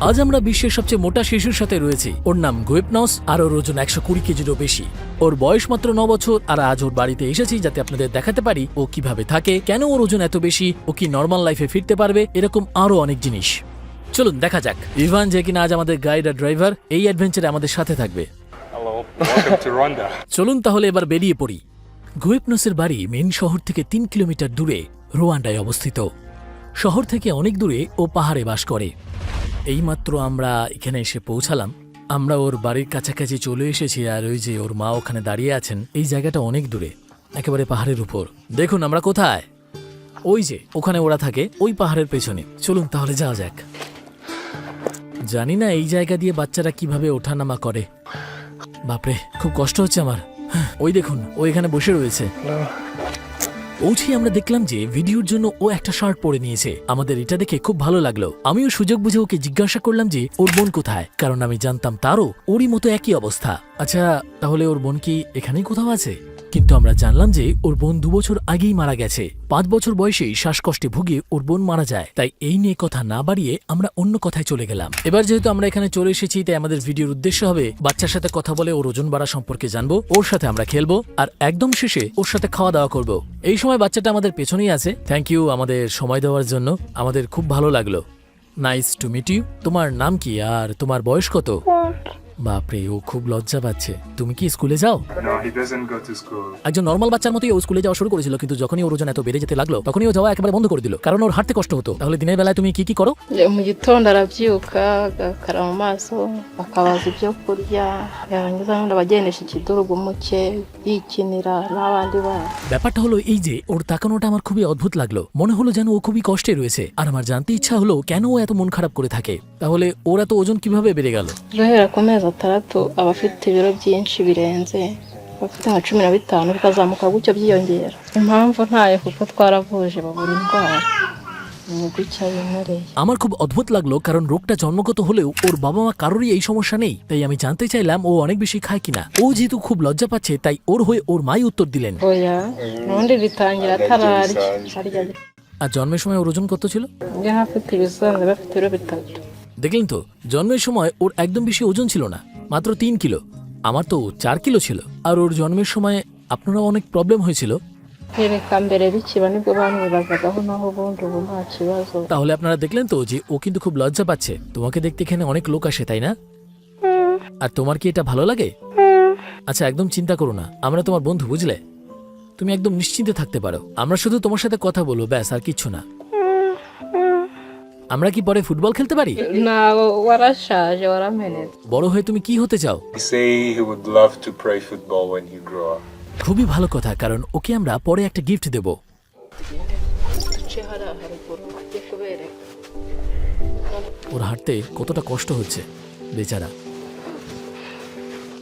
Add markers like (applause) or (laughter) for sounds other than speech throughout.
আজ আমরা বিশ্বের সবচেয়ে মোটা শিশুর সাথে রয়েছি। ওর নাম গুয়েপনস আর ওর ওজন একশো কুড়ি কেজিরও বেশি। ওর বয়স মাত্র ন বছর আর আজ ওর বাড়িতে এসেছি যাতে আপনাদের দেখাতে পারি ও কীভাবে থাকে কেন ওর ওজন এত বেশি ও কি নর্মাল লাইফে ফিরতে পারবে এরকম আরও অনেক জিনিস। চলুন দেখা যাক। ইভান যে কিনা আজ আমাদের গাইড আর ড্রাইভার এই অ্যাডভেঞ্চারে আমাদের সাথে থাকবে. (laughs) চলুন তাহলে এবার বেরিয়ে পড়ি। গুয়েপনসের বাড়ি মেন শহর থেকে তিন কিলোমিটার দূরে রোয়ান্ডায় অবস্থিত। শহর থেকে অনেক দূরে ও পাহাড়ে বাস করে। এইমাত্র আমরা এখানে এসে পৌঁছালাম। আমরা ওর বাড়ির কাছাকাছি চলে এসেছি আর ওই যে ওর মা ওখানে দাঁড়িয়ে আছেন, এই জায়গাটা অনেক দূরে, একেবারে পাহাড়ের উপর। দেখুন আমরা কোথায়। ওই যে, ওখানে ওরা থাকে, ওই পাহাড়ের পেছনে। চলুন তাহলে যাওয়া যাক। জানি না এই জায়গা দিয়ে বাচ্চারা কীভাবে ওঠানামা করে। বাপরে, খুব কষ্ট হচ্ছে আমার। ওই দেখুন, ও এখানে বসে রয়েছে। পৌঁছেই আমরা দেখলাম যে ভিডিওর জন্য ও একটা শার্ট পরে নিয়েছে। আমাদের এটা দেখে খুব ভালো লাগল। আমিও সুযোগ বুঝে ওকে জিজ্ঞাসা করলাম যে, ওর বোন কোথায়? কারণ আমি জানতাম তারও ওরই মতো একই অবস্থা। আচ্ছা তাহলে ওর বোন কি এখানেই কোথাও আছে? কিন্তু আমরা জানলাম যে ওর বোন দু বছর আগেই মারা গেছে। পাঁচ বছর বয়সেই শ্বাসকষ্টে ভুগে ওর বোন মারা যায়। তাই এই নিয়ে কথা না বাড়িয়ে আমরা অন্য কথায় চলে গেলাম। এবার যেহেতু আমরা এখানে চলে এসেছি, তাই আমাদের ভিডিওর উদ্দেশ্য হবে বাচ্চার সাথে কথা বলে ওর ওজন বাড়া সম্পর্কে জানব, ওর সাথে আমরা খেলব, আর একদম শেষে ওর সাথে খাওয়া দাওয়া করব। এই সময় বাচ্চাটা আমাদের পেছনেই আছে। থ্যাংক ইউ আমাদের সময় দেওয়ার জন্য। আমাদের খুব ভালো লাগল। নাইস টু মিট ইউ তোমার নাম কি? আর তোমার বয়স কত? বাপরে ও খুব লজ্জা পাচ্ছে। তুমি কি স্কুলে যাও? No, he doesn't go to school. একজন নর্মাল বাচ্চার মতোই ও স্কুলে যাওয়া শুরু করেছিল কিন্তু যখনই ওর ওজন এত বেড়ে যেতে লাগল তখনই ও যাওয়া একেবারে বন্ধ করে দিল কারণ ওর হাঁটতে কষ্ট হতো। তাহলে দিনের বেলায় তুমি কি কি করো? mu gitondo arabyuka agakara mu maso akabaza ibyo kurya yarangiza wenda abagendesha ikidurugu muke yikinira n'abandi bana ব্যাপারটা হলো এই যে ওর তাকানোটা আমার খুবই অদ্ভুত লাগল। মনে হলো যেন ও খুবই কষ্টে রয়েছে আর আমার জানতে ইচ্ছা হলো কেন ও এত মন খারাপ করে থাকে। তাহলে ওর এত ওজন কীভাবে বেড়ে গেল? guhera ku mezi atandatu aba afite ibiro byinshi birenze bafite nka cumi na bitanu bikazamuka gutyo byiyongera impamvu ntayo kuko twaravuje babura indwara আমার খুব অদ্ভুত লাগল কারণ rogটা জন্মগত হলেও ওর বাবা মা কারোরই এই সমস্যা নেই তাই আমি জানতে চাইলাম ও অনেক বেশি খায় কিনা ও যেহেতু খুব লজ্জা পাচ্ছে তাই ওর হয়ে ওর মাই উত্তর দিলেন আর জন্মের সময় ওর ওজন কত ছিল দেখলেন তো জন্মের সময় ওর একদম বেশি ওজন ছিল না মাত্র তিন কিলো। আমার তো চার কিলো ছিল। আর ওর জন্মের সময় আপনারা অনেক প্রবলেম হয়েছিল? kibazo তাহলে আপনারা দেখলেন তো যে ও কিন্তু খুব লজ্জা পাচ্ছে। তোমাকে দেখতে এখানে অনেক লোক আসে তাই না? আর তোমার কি এটা ভালো লাগে? আচ্ছা একদম চিন্তা করো না। আমরা তোমার বন্ধু বুঝলে? তুমি একদম নিশ্চিন্তে থাকতে পারো। আমরা শুধু তোমার সাথে কথা বলব ব্যাস আর কিচ্ছু না। আমরা কি পরে ফুটবল খেলতে পারি? না ওরা বড় হয়ে তুমি কি হতে চাও? খুবই ভালো কথা কারণ ওকে আমরা পরে একটা গিফট দেব। ওর হাঁটতে কতটা কষ্ট হচ্ছে বেচারা।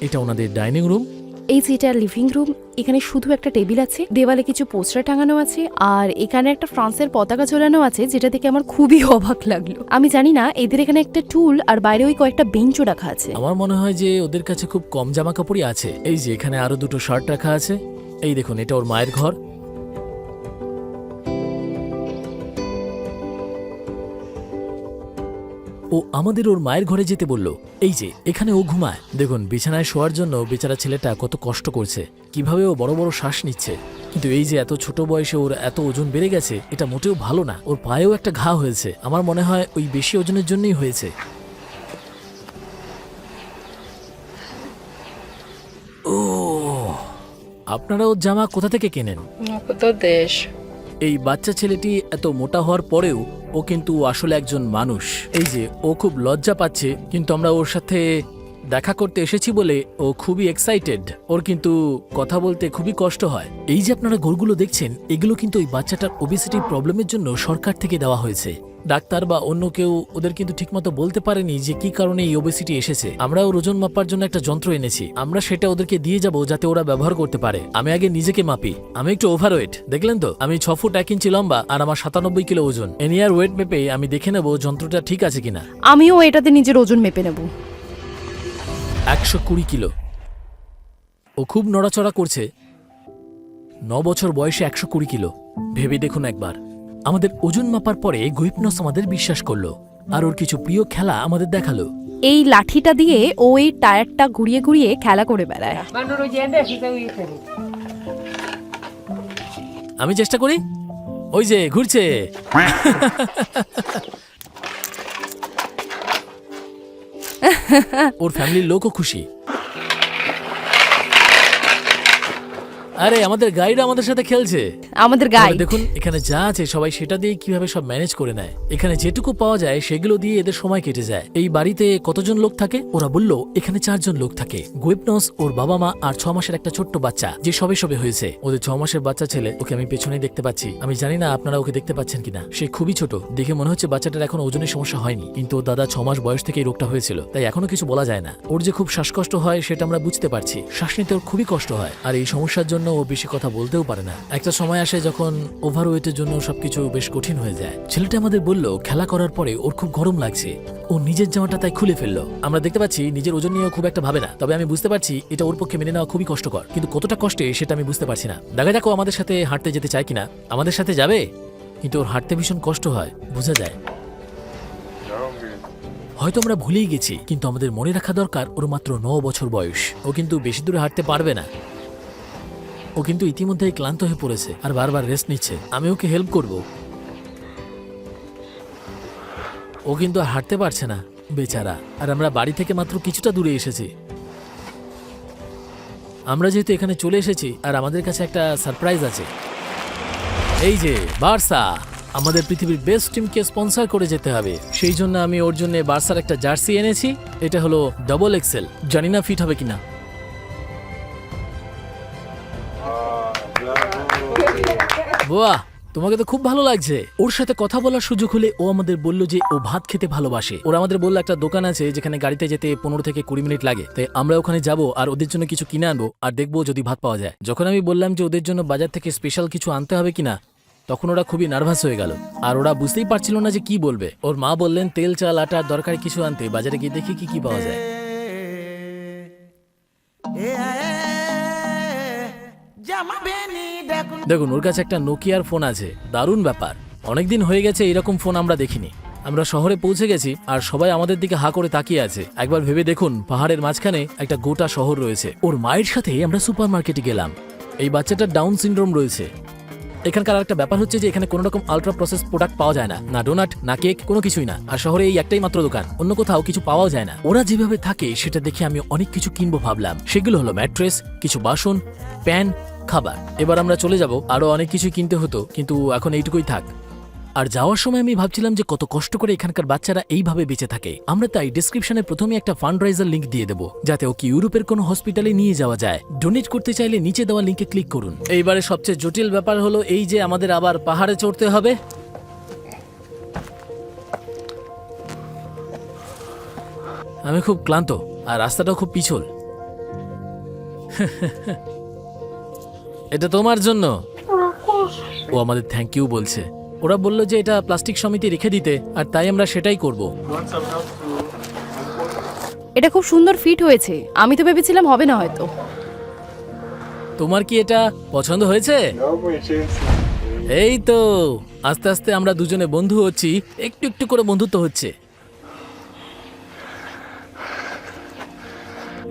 এটা ওনাদের ডাইনিং রুম। এই যে এটা লিভিং রুম এখানে শুধু একটা টেবিল আছে, দেওয়ালে কিছু পোস্টার টাঙানো আছে, আর এখানে একটা ফ্রান্সের পতাকা ঝোলানো আছে, যেটা দেখে আমার খুবই (laughs) অবাক লাগল। আমি জানি না, এদের এখানে একটা টুল আর বাইরে ওই কয়েকটা বেঞ্চও রাখা আছে। আমার মনে হয় যে ওদের কাছে খুব কম জামা কাপড়ই আছে। এই যে, এখানে আরও দুটো শার্ট রাখা আছে। এই দেখুন, এটা ওর মায়ের ঘর। ও আমাদের ওর মায়ের ঘরে যেতে বলল। এই যে, এখানে ও ঘুমায়। দেখুন, বিছানায় শোয়ার জন্য বেচারা ছেলেটা কত কষ্ট করছে। কীভাবে ও বড় বড় শ্বাস নিচ্ছে। কিন্তু এই যে এত ছোট বয়সে ওর এত ওজন বেড়ে গেছে, এটা মোটেও ভালো না। ওর পায়েও একটা ঘা হয়েছে। আমার মনে হয় ওই বেশি ওজনের জন্যই হয়েছে। ও, আপনারা ওর জামা কোথা থেকে কেনেন? ukudodesha এই বাচ্চা ছেলেটি এত মোটা হওয়ার পরেও ও কিন্তু আসলে একজন মানুষ। এই যে, ও খুব লজ্জা পাচ্ছে, কিন্তু আমরা ওর সাথে দেখা করতে এসেছি বলে ও খুবই এক্সাইটেড ওর কিন্তু কথা বলতে খুবই কষ্ট হয়। এই যে আপনারা গরুগুলো দেখছেন, এগুলো কিন্তু ওই বাচ্চাটার ওবিসিটির প্রবলেমের জন্য সরকার থেকে দেওয়া হয়েছে। ডাক্তার বা অন্য কেউ ওদের কিন্তু ঠিকমতো বলতে পারেনি যে কি কারণে এই ওবেসিটি এসেছে। আমরা ওর ওজন মাপার জন্য একটা যন্ত্র এনেছি। আমরা সেটা ওদেরকে দিয়ে যাব যাতে ওরা ব্যবহার করতে পারে। আমি আগে নিজেকে মাপি। আমি একটু ওভারওয়েট দেখলেন তো? আমি ছ ফুট এক ইঞ্চি লম্বা আর আমার সাতানব্বই কিলো ওজন। এনিয়ার ওয়েট মেপে আমি দেখে নেব যন্ত্রটা ঠিক আছে কিনা। আমিও এটাতে নিজের ওজন মেপে নেব। একশো কুড়ি কিলো। ও খুব নড়াচড়া করছে। ন বছর বয়সে একশো কুড়ি কিলো। ভেবে দেখুন একবার। আমাদের ওজন মাপার পরে গুইপনস আমাদের বিশ্বাস করল আর ওর কিছু প্রিয় খেলা আমাদের দেখাল। এই লাঠিটা দিয়ে ও এই টায়ারটা ঘুরিয়ে ঘুরিয়ে খেলা করে বেড়ায়। আমি চেষ্টা করি? ওই যে ঘুরছে। ওর ফ্যামিলির লোকও খুশি। আরে আমাদের গাইড আমাদের সাথে খেলছে। আমাদের গাই দেখুন এখানে যা আছে সবাই সেটা দিয়ে কীভাবে সব ম্যানেজ করে নেয়। এখানে যেটুকু পাওয়া যায় সেগুলো দিয়ে এদের সময় কেটে যায়। এই বাড়িতে কতজন লোক থাকে? ওরা বলল এখানে চারজন লোক থাকে। গুইপনস ওর বাবা মা আর ছ মাসের একটা ছোট্ট বাচ্চা যে সবে সবে হয়েছে। ওদের ছ মাসের বাচ্চা ছেলে ওকে আমি পেছনেই দেখতে পাচ্ছি। আমি জানি না আপনারা ওকে দেখতে পাচ্ছেন কিনা। সে খুবই ছোট। দেখে মনে হচ্ছে বাচ্চাটার এখন ওজনের সমস্যা হয়নি। কিন্তু ওর দাদা ছ মাস বয়স থেকে এই রোগটা হয়েছিল তাই এখনও কিছু বলা যায় না। ওর যে খুব শ্বাসকষ্ট হয় সেটা আমরা বুঝতে পারছি। শ্বাস নিতে ওর খুবই কষ্ট হয়। আর এই সমস্যার জন্য ও বেশি কথা বলতেও পারে না। একটা সময় আসে যখন ওভারওয়েটের জন্য সবকিছু বেশ কঠিন হয়ে যায়, ছেলেটা আমাদের বলল, খেলা করার পরে ওর খুব গরম লাগছে। ও নিজের জামাটা তাই খুলে ফেলল। আমরা দেখতে পাচ্ছি নিজের ওজন নিয়েও খুব একটা ভাবে না, তবে আমি বুঝতে পারছি এটা ওর পক্ষে মেনে নেওয়া খুবই কষ্টকর। কিন্তু কতটা কষ্টে সেটা আমি বুঝতে পারছি না। দেখা যাক আমাদের সাথে হাঁটতে যেতে চায় কিনা। আমাদের সাথে যাবে? কিন্তু ওর হাঁটতে ভীষণ কষ্ট হয়, বোঝা যায়। হয়তো আমরা ভুলেই গেছি, কিন্তু আমাদের মনে রাখা দরকার ওর মাত্র ন বছর বয়স। ও কিন্তু বেশি দূরে হাঁটতে পারবে না। ও কিন্তু ইতিমধ্যেই ক্লান্ত হয়ে পড়েছে আর বারবার রেস্ট নিচ্ছে। আমি ওকে হেল্প করব। ও কিন্তু আর হাঁটতে পারছে না, বেচারা। আর আমরা বাড়ি থেকে মাত্র কিছুটা দূরে এসেছি। আমরা যেহেতু এখানে চলে এসেছি, আর আমাদের কাছে একটা সারপ্রাইজ আছে। এই যে, বার্সা! আমাদের পৃথিবীর বেস্ট টিমকে স্পন্সর করে যেতে হবে। সেই জন্য আমি ওর জন্য বার্সার একটা জার্সি এনেছি। এটা হলো ডবল এক্সেল জানি না ফিট হবে কিনা। বাহ, তোমাকে তো খুব ভালো লাগছে। ওর সাথে কথা বলার সুযোগ হলে ও আমাদের বলল যে ও ভাত খেতে ভালোবাসে। ওরা আমাদের বলল একটা দোকান আছে যেখানে গাড়িতে যেতে পনেরো থেকে কুড়ি মিনিট লাগে। তাই আমরা ওখানে যাব আর ওদের জন্য কিছু কিনে আনব আর দেখব যদি ভাত পাওয়া যায়। যখন আমি বললাম যে ওদের জন্য বাজার থেকে স্পেশাল কিছু আনতে হবে কিনা, তখন ওরা খুবই নার্ভাস হয়ে গেল। আর ওরা বুঝতেই পারছিল না যে কি বলবে। ওর মা বললেন, তেল, চাল আটা আর দরকারি কিছু আনতে। বাজারে গিয়ে দেখি কি কি পাওয়া যায়। দেখুন, ওর কাছে একটা নোকিয়ার ফোন আছে। দারুণ ব্যাপার। অনেকদিন হয়ে গেছে এরকম ফোন আমরা দেখিনি। আমরা শহরে পৌঁছে গেছি আর সবাই আমাদের দিকে হা করে তাকিয়ে আছে। একবার ভেবে দেখুন, পাহাড়ের মাঝখানে একটা গোটা শহর রয়েছে। ওর মায়ের সাথে আমরা সুপার মার্কেটে গেলাম। এই বাচ্চাটার ডাউন সিনড্রোম রয়েছে। এখানকার একটা ব্যাপার হচ্ছে যে এখানে কোনো রকম আলট্রা প্রসেস প্রোডাক্ট পাওয়া যায় না। না ডোনাট না কেক কোনো কিছুই না। আর শহরে এই একটাই মাত্র দোকান। অন্য কোথাও কিছু পাওয়াও যায় না। ওরা যেভাবে থাকে, সেটা দেখে আমি অনেক কিছু কিনবো ভাবলাম। সেগুলো হলো ম্যাট্রেস কিছু বাসন প্যান খাবার। এবার আমরা চলে যাব আরও অনেক কিছু কিনতে হতো, কিন্তু এখন এইটুকুই থাক। আর যাওয়ার সময় আমি ভাবছিলাম যে কত কষ্ট করে এখানকার বাচ্চারা এইভাবে বেঁচে থাকে। আমরা তাই ডিসক্রিপশনে প্রথমে একটা ফান্ড রাইজার লিঙ্ক দিয়ে দেবো, যাতে ওকে ইউরোপের কোনো হসপিটালে নিয়ে যাওয়া যায়। ডোনেট করতে চাইলে নিচে দেওয়া লিঙ্কে ক্লিক করুন। এইবারে সবচেয়ে জটিল ব্যাপার হলো এই যে আমাদের আবার পাহাড়ে চড়তে হবে। আমি খুব ক্লান্ত, আর রাস্তাটাও খুব পিছল। (laughs) এটা তোমার জন্য। ও আমাদের থ্যাংক ইউ বলছে। ওরা বলল যে এটা প্লাস্টিক সমিতি রেখে দিতে আর তাই আমরা সেটাই করব। এটা খুব সুন্দর ফিট হয়েছে। আমি তো ভেবেছিলাম হবে না হয়তো। তোমার কি এটা পছন্দ হয়েছে. এই তো আস্তে আস্তে আমরা দুজনে বন্ধু হচ্ছি একটু একটু করে বন্ধুত্ব হচ্ছে।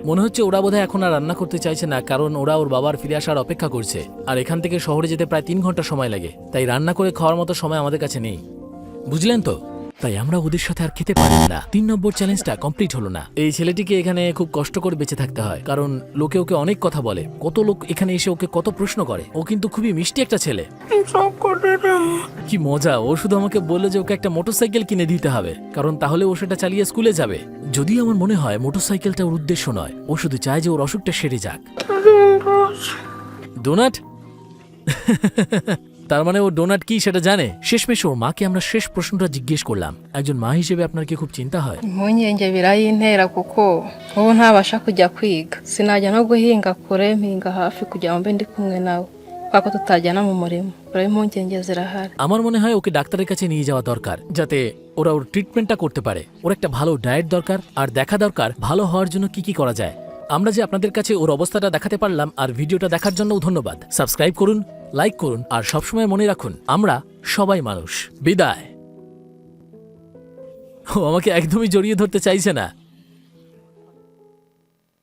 মনে হচ্ছে ওরা বোধহয় এখন আর রান্না করতে চাইছে না, কারণ ওরা ওর বাবার ফিরে আসার অপেক্ষা করছে। আর এখান থেকে শহরে যেতে প্রায় তিন ঘণ্টা সময় লাগে, তাই রান্না করে খাওয়ার মতো সময় আমাদের কাছে নেই। বুঝলেন তো? তাই আমরা ওদের সাথে আর খেতে পারি না। তিন নম্বর চ্যালেঞ্জটা কমপ্লিট হলো না। এই ছেলেটিকে এখানে খুব কষ্ট করে বেঁচে থাকতে হয়, কারণ লোকে ওকে অনেক কথা বলে। কত লোক এখানে এসে ওকে কত প্রশ্ন করে। ও কিন্তু খুবই মিষ্টি একটা ছেলে। কি মজা, ও শুধু আমাকে বলল যে ওকে একটা মোটরসাইকেল কিনে দিতে হবে, কারণ তাহলে ও সেটা চালিয়ে স্কুলে যাবে। যদিও আমার মনে হয় মোটরসাইকেলটা ওর উদ্দেশ্য নয়, ও শুধু চায় যে ওর অসুখটা সেরে যাক। ডোনাট তার মানে ও ডোনাট কি সেটা জানে? শেষমেশ ওর মাকে আমরা শেষ প্রশ্নটা জিজ্ঞেস করলাম। একজন মা হিসেবে আপনার কি খুব চিন্তা হয়? Impungenge birayintera kuko ubu ntabasha kujya kwiga. Sinajya no guhinga kure mpinga hafi kugira ngo mbe ndi kumwe nawe kubera ko tutajyana mu murimo. Rero impungenge zirahari. আমার মনে হয় ওকে ডাক্তারের কাছে নিয়ে যাওয়া দরকার যাতে ওরা ওর ট্রিটমেন্টটা করতে পারে। ওর একটা ভালো ডায়েট দরকার আর দেখা দরকার ভালো হওয়ার জন্য কি কি করা যায়। আমরা যে আপনাদের কাছে ওর অবস্থাটা দেখাতে পারলাম আর ভিডিওটা দেখার জন্যও ধন্যবাদ। সাবস্ক্রাইব করুন লাইক করুন আর সবসময় মনে রাখুন, আমরা সবাই মানুষ। বিদায়। ও আমাকে একদমই জড়িয়ে ধরতে চাইছে না।